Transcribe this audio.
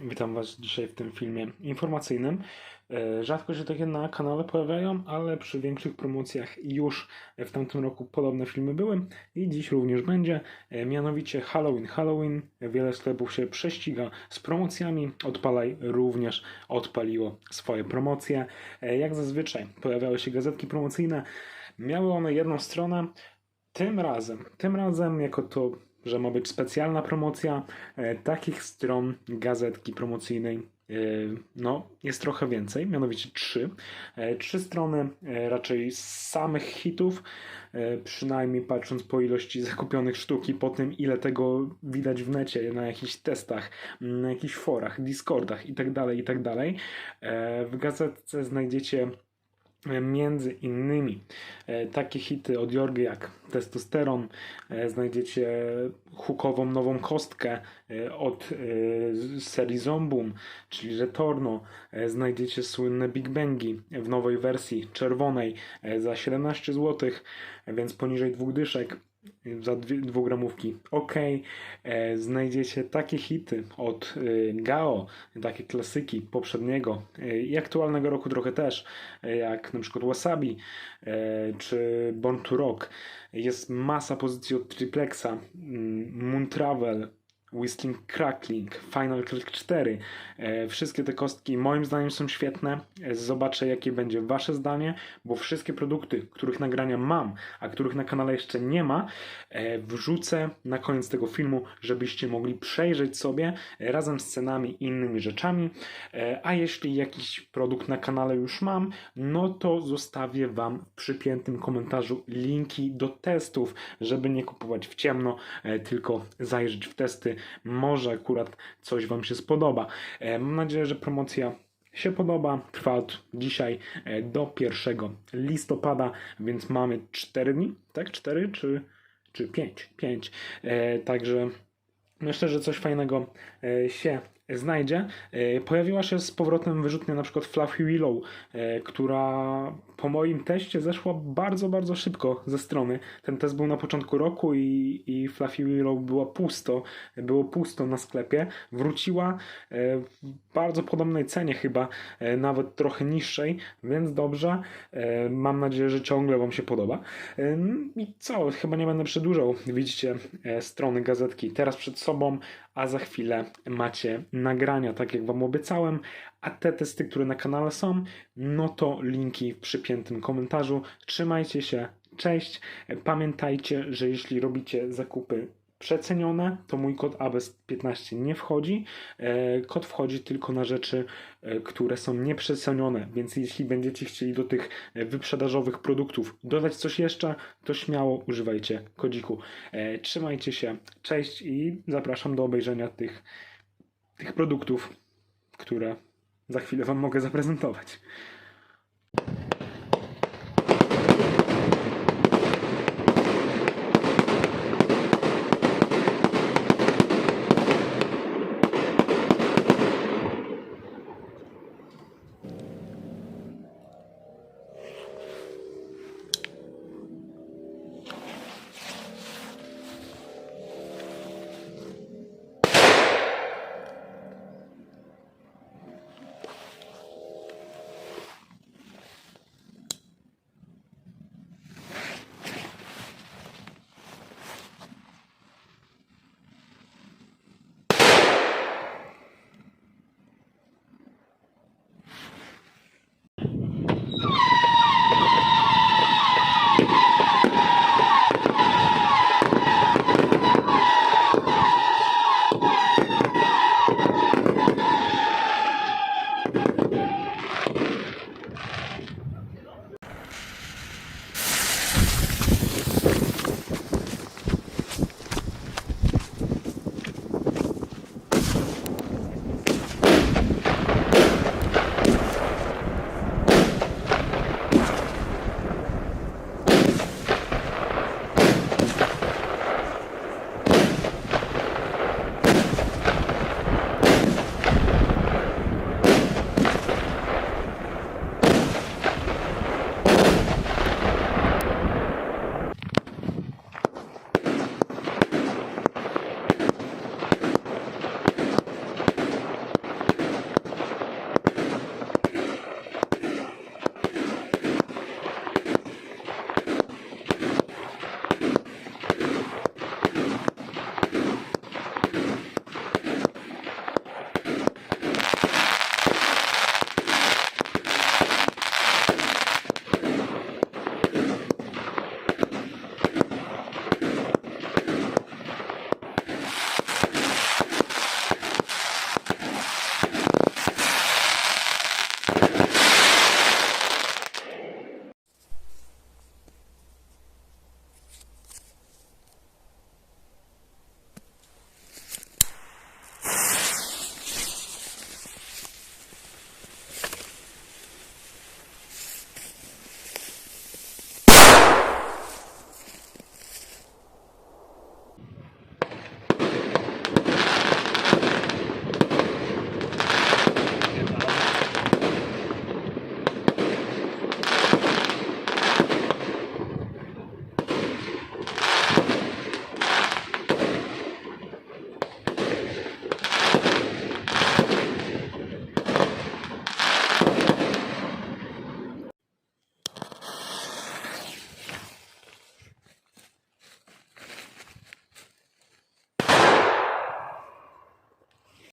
Witam Was dzisiaj w tym filmie informacyjnym. E, Rzadko się takie na kanale pojawiają, ale przy większych promocjach już w tamtym roku podobne filmy były i dziś również będzie. E, Mianowicie Halloween. Halloween. Wiele sklepów się prześciga z promocjami. Odpalaj również odpaliło swoje promocje. E, Jak zazwyczaj pojawiały się gazetki promocyjne. Miały one jedną stronę. Tym razem, tym razem jako to, że ma być specjalna promocja, e, takich stron gazetki promocyjnej e, no, jest trochę więcej, mianowicie trzy. E, Trzy strony raczej z samych hitów, przynajmniej patrząc po ilości zakupionych sztuk i po tym, ile tego widać w necie, na jakichś testach, na jakichś forach, Discordach itd., itd. E, W gazetce znajdziecie między innymi e, takie hity od Jorgy jak Testosteron, e, znajdziecie hukową nową kostkę e, od e, serii Zombum, czyli Retorno, e, znajdziecie słynne Big Bangi w nowej wersji czerwonej e, za 17 zł, więc poniżej dwóch dyszek za dwie, dwugramówki ok. E, znajdziecie takie hity od e, Gao, takie klasyki poprzedniego e, i aktualnego roku trochę też, e, jak na przykład Wasabi e, czy Born to Rock. Jest masa pozycji od Triplexa, mm, Moon Travel, Whistling Crackling, Final Click 4. E, wszystkie te kostki moim zdaniem są świetne. E, zobaczę jakie będzie wasze zdanie, bo wszystkie produkty, których nagrania mam, a których na kanale jeszcze nie ma, e, wrzucę na koniec tego filmu, żebyście mogli przejrzeć sobie razem z cenami i innymi rzeczami. A jeśli jakiś produkt na kanale już mam, no to zostawię wam w przypiętym komentarzu linki do testów, żeby nie kupować w ciemno, tylko zajrzeć w testy. Może akurat coś wam się spodoba. E, Mam nadzieję, że promocja się podoba. Trwa od dzisiaj e, do 1 listopada, więc mamy 4 dni, tak? 4 czy, czy 5? 5. E, także myślę, że coś fajnego się znajdzie. E, Pojawiła się z powrotem wyrzutnia na przykład Fluffy Willow, e, która po moim teście zeszła bardzo, bardzo szybko ze strony. Ten test był na początku roku i, i Fluffy Willow była pusto, było pusto na sklepie. Wróciła e, w bardzo podobnej cenie chyba, nawet trochę niższej, więc dobrze. Mam nadzieję, że ciągle Wam się podoba. I co, chyba nie będę przedłużał. Widzicie strony gazetki teraz przed sobą, a za chwilę macie nagrania, tak jak Wam obiecałem. A te testy, które na kanale są, no to linki w przypiętym komentarzu. Trzymajcie się, cześć. Pamiętajcie, że jeśli robicie zakupy przecenione, to mój kod ABES15 nie wchodzi. E, Kod wchodzi tylko na rzeczy, e, które są nieprzecenione, więc jeśli będziecie chcieli do tych e, wyprzedażowych produktów dodać coś jeszcze, to śmiało używajcie kodziku. Trzymajcie się, cześć i zapraszam do obejrzenia tych, tych produktów, które za chwilę Wam mogę zaprezentować.